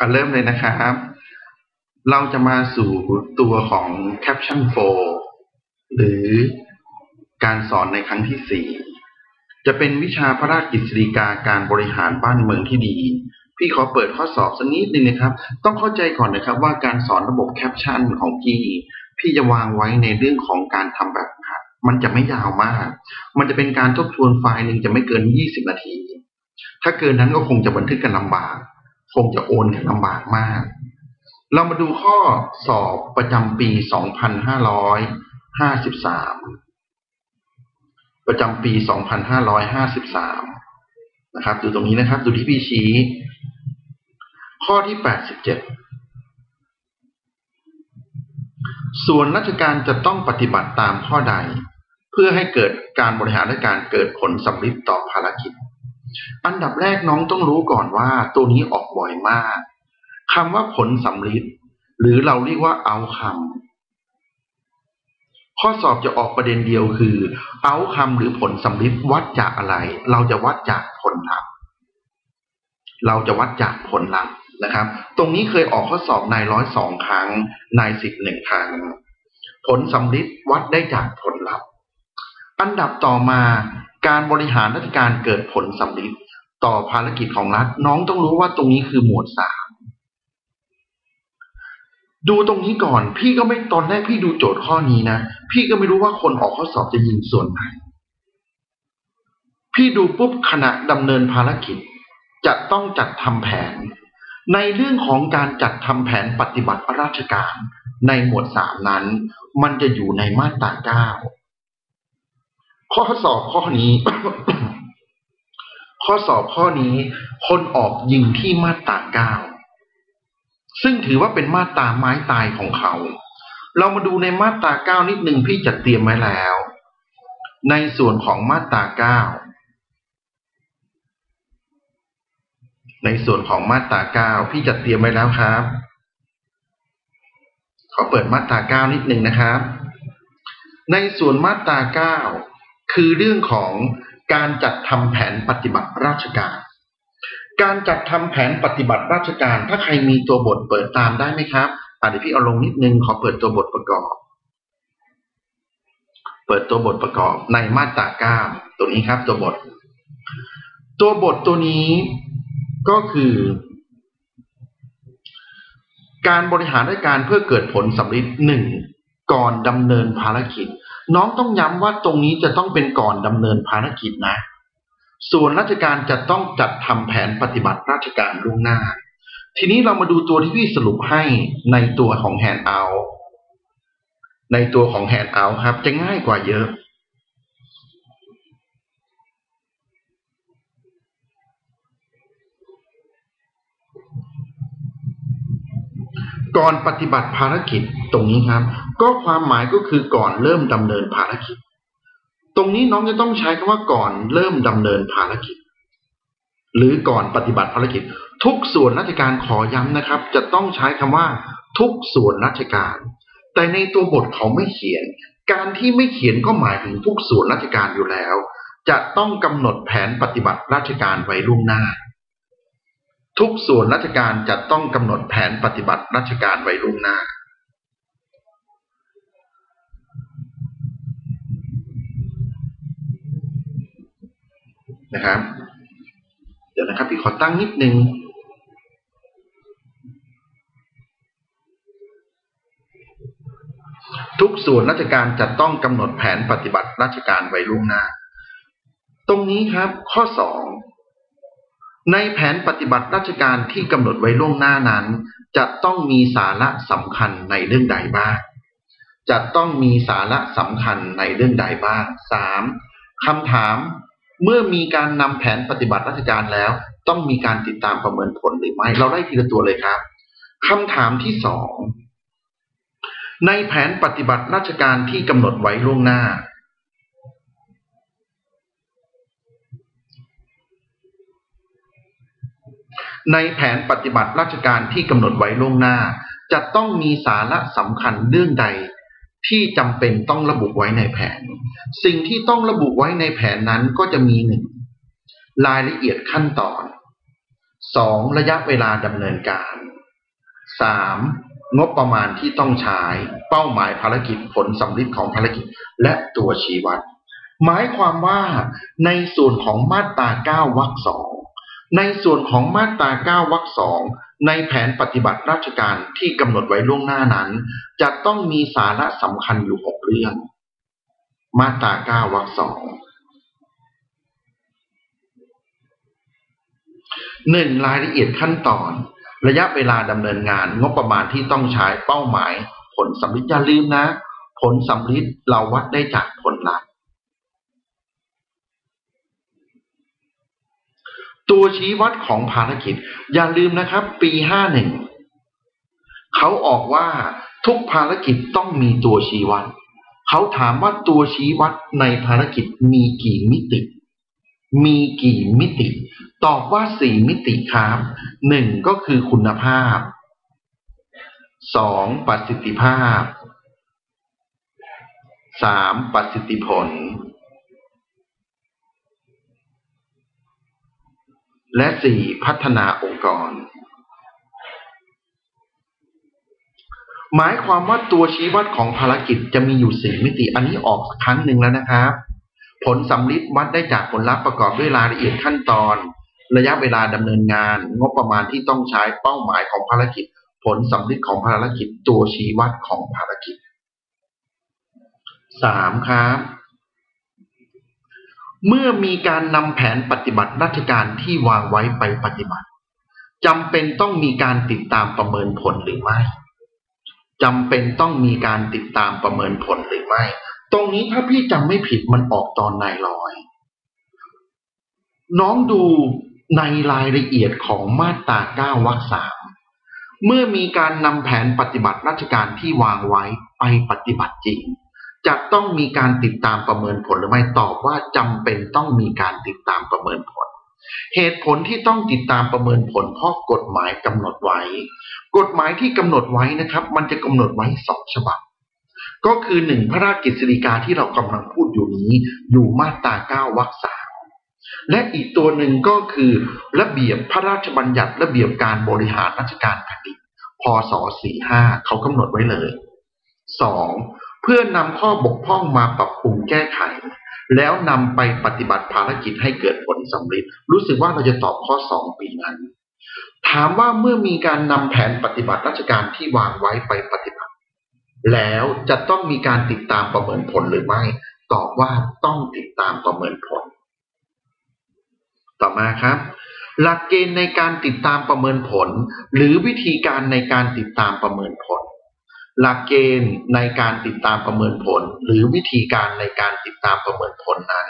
อะเริ่มเลยนะครับ เราจะมาสู่ตัวของ Caption 4 หรือการสอนในครั้งที่ 4 จะเป็นวิชาพระราชกฤษฎีกาการบริหารบ้านเมืองที่ดี พี่ขอเปิดข้อสอบสักนิดนึงนะครับ ต้องเข้าใจก่อนนะครับว่าการสอนระบบแคปชั่นของพี่พี่จะวางไว้ในเรื่องของการทำแบบหัดมันจะไม่ยาวมาก มันจะเป็นการทบทวนไฟล์หนึ่งจะไม่เกิน 20 นาที ถ้าเกินนั้นก็คงจะบันทึกกันลำบาก คงจะโอนกันลำบากมาก เรามาดูข้อสอบประจำปี 2553 ประจำปี 2553 นะครับ ดูตรงนี้นะครับ ดูที่พี่ชี้ ข้อที่ 87 ส่วนราชการจะต้องปฏิบัติตามข้อใด เพื่อให้เกิดการบริหารและการเกิดผลสำลิดต่อภารกิจ อันดับแรกน้องต้องรู้ก่อนว่าตัวนี้ออกบ่อยมากคำว่าผลสำลิดหรือเราเรียกว่าเอาคำข้อสอบจะออกประเด็นเดียวคือ เอาคำหรือผลสำลิดวัดจากอะไร เราจะวัดจากผลลัพธ์เราจะวัดจากผลลัพธ์นะครับ ตรงนี้เคยออกข้อสอบนายร้อยสองครั้งนายสิบหนึ่งครั้ง ผลสำลิดวัดได้จากผลลัพธ์อันดับต่อมา การบริหารราชการเกิดผลสำลิดต่อภารกิจของรัฐ น้องต้องรู้ว่าตรงนี้คือหมวดสามดูตรงนี้ก่อน พี่ก็ไม่ตอนแรกพี่ดูโจทย์ข้อนี้นะ พี่ก็ไม่รู้ว่าคนออกข้อสอบจะยิงส่วนไหน พี่ดูปุ๊บขณะดำเนินภารกิจ จะต้องจัดทำแผน ในเรื่องของการจัดทำแผนปฏิบัติราชการ ในหมวดสามนั้น มันจะอยู่ในมาตราเก้า ข้อสอบข้อนี้ ข้อสอบข้อนี้คนออกยิงที่มาตราเก้าซึ่งถือว่าเป็นมาตราไม้ตายของเขา เรามาดูในมาตราเก้านิดหนึ่งพี่จัดเตรียมไว้แล้ว ในส่วนของมาตราเก้าในส่วนของมาตราเก้าพี่จัดเตรียมไว้แล้วครับ ขอเปิดมาตราเก้านิดหนึ่งนะครับ ในส่วนมาตราเก้า คือเรื่องของการจัดทำแผนปฏิบัติราชการ การจัดทำแผนปฏิบัติราชการ ถ้าใครมีตัวบทเปิดตามได้ไหมครับอะเดี๋ยวพี่เอาลงนิดนึงขอเปิดตัวบทประกอบ เปิดตัวบทประกอบในมาตราเก้าตัวนี้ครับ ตัวบท ตัวบทตัวนี้ก็คือ การบริหารราชการเพื่อเกิดผลสำเร็จหนึ่ง ก่อนดำเนินภารกิจ น้องต้องย้ำว่าตรงนี้จะต้องเป็นก่อนดำเนินภารกิจนะ ส่วนราชการจะต้องจัดทำแผนปฏิบัติราชการล่วงหน้า ทีนี้เรามาดูตัวที่พี่สรุปให้ในตัวของแฮนด์เอาในตัวของแฮนด์เอาครับ จะง่ายกว่าเยอะ ก่อนปฏิบัติภารกิจตรงนี้ครับ ก็ความหมายก็คือก่อนเริ่มดำเนินภารกิจ ตรงนี้น้องจะต้องใช้คำว่าก่อนเริ่มดำเนินภารกิจ หรือก่อนปฏิบัติภารกิจ ทุกส่วนราชการขอย้ำนะครับ จะต้องใช้คำว่า ทุกส่วนราชการ แต่ในตัวบทเขาไม่เขียน การที่ไม่เขียนก็หมายถึงทุกส่วนราชการอยู่แล้ว จะต้องกำหนดแผนปฏิบัติราชการไว้ล่วงหน้า ทุกส่วนราชการจะต้องกำหนดแผนปฏิบัติราชการไว้ล่วงหน้า นะครับ เดี๋ยวนะครับ พี่ขอตั้งนิดนึงทุกส่วนราชการจะต้องกำหนดแผนปฏิบัติราชการไว้ล่วงหน้า ตรงนี้ครับข้อ2 ในแผนปฏิบัติราชการที่กำหนดไว้ล่วงหน้านั้น จะต้องมีสาระสำคัญในเรื่องใดบ้าง จะต้องมีสาระสำคัญในเรื่องใดบ้าง 3. คำถามเมื่อมีการนำแผนปฏิบัติราชการแล้ว ต้องมีการติดตามประเมินผลหรือไม่ เราไล่ทีละตัวเลยครับคำถามที่สองในแผนปฏิบัติราชการที่กำหนดไว้ล่วงหน้า ในแผนปฏิบัติราชการที่กำหนดไว้ล่วงหน้า จะต้องมีสาระสำคัญเรื่องใด ที่จำเป็นต้องระบุไว้ในแผน สิ่งที่ต้องระบุไว้ในแผนนั้นก็จะมีหนึ่งรายละเอียดขั้นตอน 2. ระยะเวลาดำเนินการสามงบประมาณที่ต้องใช้ เป้าหมายภารกิจผลสำลิดของภารกิจและตัวชี้วัด หมายความว่าในส่วนของมาตรา9วรรคสอง ในส่วนของมาตรา 9 วรรคสองในแผนปฏิบัติราชการที่กำหนดไว้ล่วงหน้านั้น จะต้องมีสาระสำคัญอยู่6เรื่อง มาตรา 9 วรรคสองหนึ่งรายละเอียดขั้นตอน ระยะเวลาดำเนินงานงบประมาณที่ต้องใช้เป้าหมาย ผลสำลิดอย่าลืมนะ ผลสำลิดเราวัดได้จากผลลัพธ์ ตัวชี้วัดของภารกิจ อย่าลืมนะครับ ปีห้าหนึ่งเขาออกว่าทุกภารกิจต้องมีตัวชี้วัดเขาถามว่าตัวชี้วัดในภารกิจมีกี่มิติ มีกี่มิติ ตอบว่าสี่มิติครับหนึ่งก็คือคุณภาพสองประสิทธิภาพสามประสิทธิผล และสี่พัฒนาองค์กร หมายความว่าตัวชี้วัดของภารกิจจะมีอยู่สี่มิติอันนี้ออกครั้งหนึ่งแล้วนะครับ ผลสำลิดวัดได้จากผลลัพธ์ประกอบด้วยรายละเอียดขั้นตอน ระยะเวลาดำเนินงาน งบประมาณที่ต้องใช้เป้าหมายของภารกิจ ผลสำลิดของภารกิจ ตัวชี้วัดของภารกิจสามครับ เมื่อมีการนำแผนปฏิบัติราชการที่วางไว้ไปปฏิบัติจำเป็นต้องมีการติดตามประเมินผลหรือไม่จำเป็นต้องมีการติดตามประเมินผลหรือไม่ ตรงนี้ถ้าพี่จำไม่ผิดมันออกตอนนายลอย น้องดูในรายละเอียดของมาตราเก้าวรรคสามเมื่อมีการนำแผนปฏิบัติราชการที่วางไว้ไปปฏิบัติจริง จะต้องมีการติดตามประเมินผลหรือไม่ตอบว่าจำเป็นต้องมีการติดตามประเมินผล เหตุผลที่ต้องติดตามประเมินผลเพราะกฎหมายกำหนดไว้ กฎหมายที่กำหนดไว้นะครับ มันจะกำหนดไว้สองฉบับ ก็คือหนึ่งพระราชกฤษฎีกาที่เรากำลังพูดอยู่นี้ อยู่มาตราเก้าวรรคสามและอีกตัวหนึ่งก็คือระเบียบพระราชบัญญัติระเบียบการบริหารราชการแผ่นดินพศ45เขากำหนดไว้เลยสอง เพื่อนำข้อบกพร่องมาปรับปรุงแก้ไข แล้วนำไปปฏิบัติภารกิจให้เกิดผลสำเร็จ รู้สึกว่าเราจะตอบข้อสองปีนั้น ถามว่าเมื่อมีการนำแผนปฏิบัติราชการที่วางไว้ไปปฏิบัติ แล้วจะต้องมีการติดตามประเมินผลหรือไม่ ตอบว่าต้องติดตามประเมินผล ต่อมาครับ หลักเกณฑ์ในการติดตามประเมินผล หรือวิธีการในการติดตามประเมินผล หลักเกณฑ์ในการติดตามประเมินผล หรือวิธีการในการติดตามประเมินผลนั้น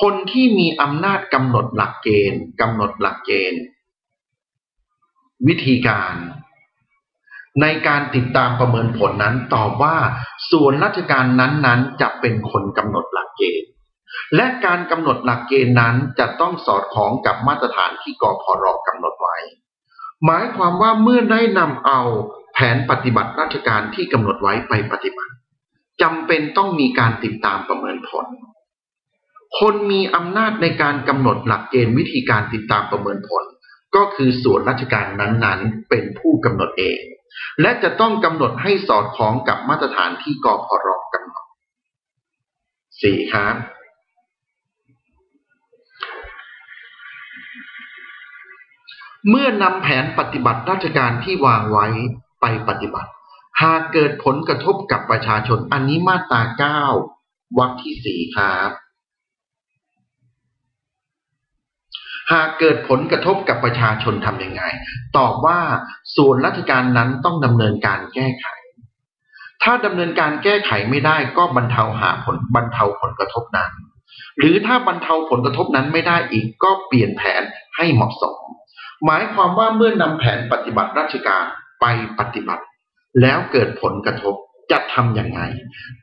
คนที่มีอำนาจกำหนดหลักเกณฑ์กำหนดหลักเกณฑ์ วิธีการ ในการติดตามประเมินผลนั้นตอบว่า ส่วนราชการนั้นๆ จะเป็นคนกำหนดหลักเกณฑ์ และการกำหนดหลักเกณฑ์นั้นจะต้องสอดคล้องกับมาตรฐานที่กพรกำหนดไว้ หมายความว่าเมื่อได้นำเอา แผนปฏิบัติราชการที่กำหนดไว้ไปปฏิบัติจำเป็นต้องมีการติดตามประเมินผล คนมีอำนาจในการกำหนดหลักเกณฑ์วิธีการติดตามประเมินผล ก็คือส่วนราชการนั้นๆ เป็นผู้กำหนดเอง และจะต้องกำหนดให้สอดคล้องกับมาตรฐานที่กพรกำหนดสี่ครับเมื่อนำแผนปฏิบัติราชการที่วางไว้ ไปปฏิบัติ หากเกิดผลกระทบกับประชาชน อันนี้มาตราเก้าวรรคที่สี่ครับหากเกิดผลกระทบกับประชาชนทำยังไง ตอบว่าส่วนราชการนั้นต้องดำเนินการแก้ไข ถ้าดำเนินการแก้ไขไม่ได้ก็บรรเทาหาผลบรรเทาผลกระทบนั้น หรือถ้าบรรเทาผลกระทบนั้นไม่ได้อีกก็เปลี่ยนแผนให้เหมาะสม หมายความว่าเมื่อนำแผนปฏิบัติราชการ ไปปฏิบัติ แล้วเกิดผลกระทบจะทำอย่างไร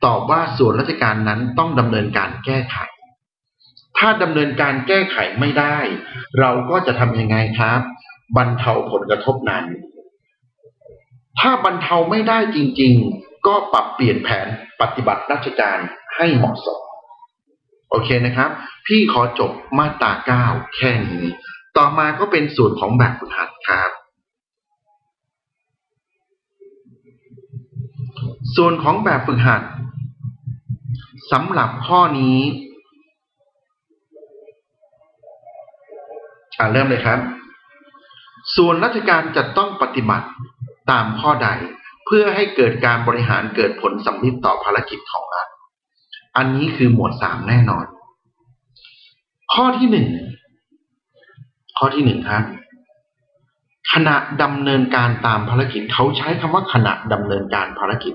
ตอบว่าส่วนราชการนั้นต้องดำเนินการแก้ไข ถ้าดำเนินการแก้ไขไม่ได้ เราก็จะทำยังไงครับบรรเทาผลกระทบนั้น ถ้าบรรเทาไม่ได้จริง ๆ ก็ปรับเปลี่ยนแผนปฏิบัติราชการให้เหมาะสม โอเคนะครับ พี่ขอจบมาตราเก้าแค่นี้ ต่อมาก็เป็นส่วนของแบบฝึกหัดครับ ส่วนของแบบฝึกหัดสำหรับข้อนี้ อ่าเริ่มเลยครับ ส่วนราชการจะต้องปฏิบัติตามข้อใดเพื่อให้เกิดการบริหารเกิดผลสำลิดต่อภารกิจของรัฐ อันนี้คือหมวดสามแน่นอน ข้อที่หนึ่งข้อที่หนึ่งครับขณะดำเนินการตามภารกิจเขาใช้คำว่าขณะดำเนินการภารกิจ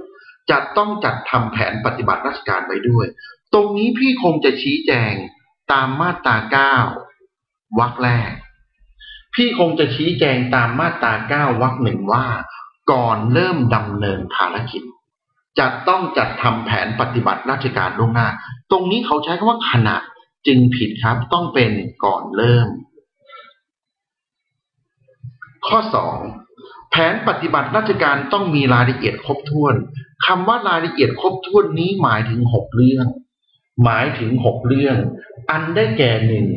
จะต้องจัดทำแผนปฏิบัติราชการไว้ด้วย ตรงนี้พี่คงจะชี้แจงตามมาตราเก้าวรรคแรก พี่คงจะชี้แจงตามมาตราเก้าวรรคหนึ่งว่า ก่อนเริ่มดำเนินภารกิจ จะต้องจัดทำแผนปฏิบัติราชการล่วงหน้า ตรงนี้เขาใช้คำว่าขณะจึงผิดครับต้องเป็นก่อนเริ่ม ข้อ2 แผนปฏิบัติราชการต้องมีรายละเอียดครบถ้วนคำว่ารายละเอียดครบถ้วนนี้หมายถึง6เรื่อง หมายถึง6เรื่อง อันได้แก่หนึ่ง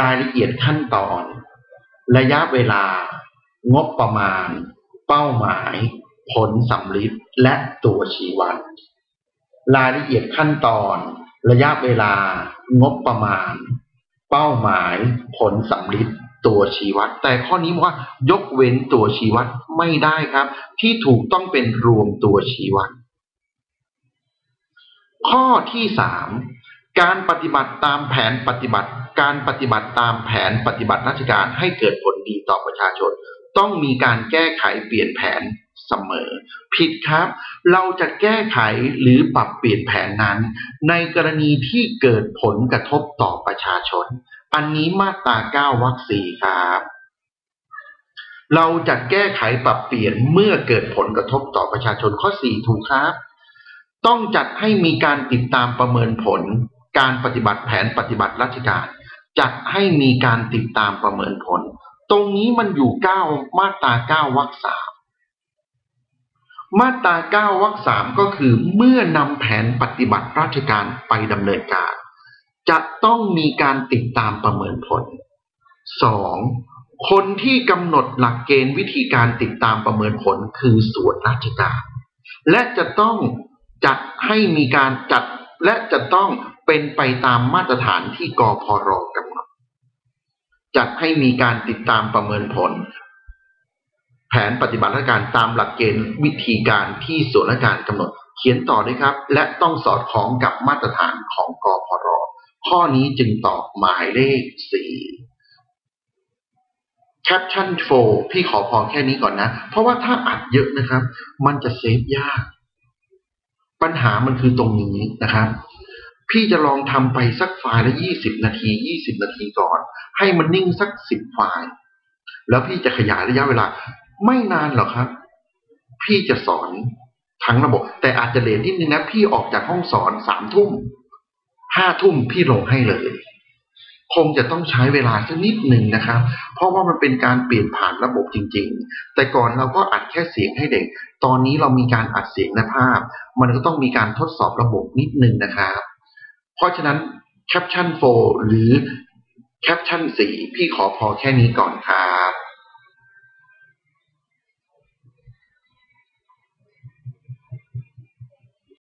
รายละเอียดขั้นตอน ระยะเวลา งบประมาณ เป้าหมาย ผลสำลิดและตัวชี้วัดรายละเอียดขั้นตอน ระยะเวลา งบประมาณ เป้าหมาย ผลสำลิด ตัวชี้วัด แต่ข้อนี้บอกว่ายกเว้นตัวชี้วัดไม่ได้ครับ ที่ถูกต้องเป็นรวมตัวชี้วัด ข้อที่สามการปฏิบัติตามแผนปฏิบัติ การปฏิบัติตามแผนปฏิบัติราชการให้เกิดผลดีต่อประชาชน ต้องมีการแก้ไขเปลี่ยนแผนเสมอ ผิดครับ เราจะแก้ไขหรือปรับเปลี่ยนแผนนั้น ในกรณีที่เกิดผลกระทบต่อประชาชน อันนี้มาตราเก้าวรรคสี่ครับ เราจะแก้ไขปรับเปลี่ยนเมื่อเกิดผลกระทบต่อประชาชนข้อสี่ถูกครับ ต้องจัดให้มีการติดตามประเมินผล การปฏิบัติแผนปฏิบัติราชการ จัดให้มีการติดตามประเมินผล ตรงนี้มันอยู่เก้ามาตราเก้าวรรคสามมาตราเก้าวรรคสามก็คือเมื่อนำแผนปฏิบัติราชการไปดำเนินการ จะต้องมีการติดตามประเมินผลสองคนที่กำหนดหลักเกณฑ์วิธีการติดตามประเมินผลคือส่วนราชการ และจะต้องจัดให้มีการจัดและจะต้องเป็นไปตามมาตรฐานที่กพรกำหนดจัดให้มีการติดตามประเมินผล แผนปฏิบัติราชการตามหลักเกณฑ์วิธีการที่ส่วนราชการกำหนด เขียนต่อด้วยครับ และต้องสอดคล้องกับมาตรฐานของกพร ข้อนี้จึงตอบหมายเลขสี่แคปชั่นโฟพี่ขอพอแค่นี้ก่อนนะ เพราะว่าถ้าอัดเยอะนะครับ มันจะเซฟยาก ปัญหามันคือตรงนี้นะครับ พี่จะลองทำไปสักไฟล์ละยี่สิบนาทียี่สิบนาทีก่อน ให้มันนิ่งสักสิบไฟล์แล้วพี่จะขยายระยะเวลา ไม่นานหรอกครับ พี่จะสอนทั้งระบบ แต่อาจจะเลทนิดนึงนะ พี่ออกจากห้องสอนสามทุ่ม ห้าทุ่มพี่ลงให้เลย คงจะต้องใช้เวลาสักนิดหนึ่งนะครับ เพราะว่ามันเป็นการเปลี่ยนผ่านระบบจริง ๆ แต่ก่อนเราก็อัดแค่เสียงให้เด็ก ตอนนี้เรามีการอัดเสียงและภาพ มันก็ต้องมีการทดสอบระบบนิดหนึ่งนะครับ เพราะฉะนั้นแคปชั่น4หรือแคปชั่น4พี่ขอพอแค่นี้ก่อนครับ